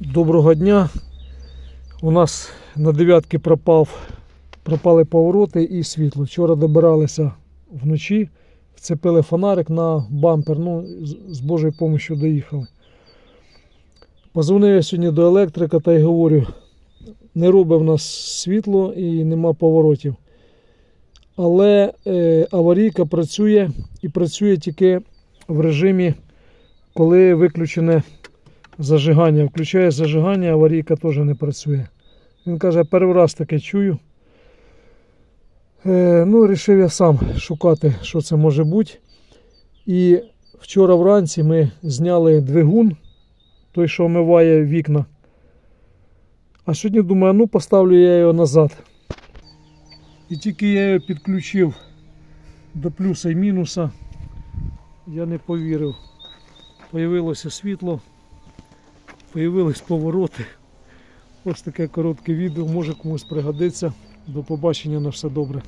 Доброго дня. У нас на дев'ятки пропав, пропали повороти і світло. Вчора добиралися вночі, вцепили фонарик на бампер. Ну, з- Божою допомогою доїхали. Позвонив я сьогодні до електрика та й говорю: не робить в нас світло і нема поворотів. Але е, аварійка працює і працює тільки в режимі, коли виключене зажигання. Включає зажигання, аварійка теж не працює. Він каже, перший раз таке чую. Е, ну, вирішив я сам шукати, що це може бути. І вчора вранці ми зняли двигун, той, що омиває вікна. А сьогодні думаю, ну поставлю я його назад. І тільки я його підключив до плюса і мінуса, я не повірив. Появилося світло, появились повороти. Ось таке коротке відео, може комусь пригодиться. До побачення на все добре.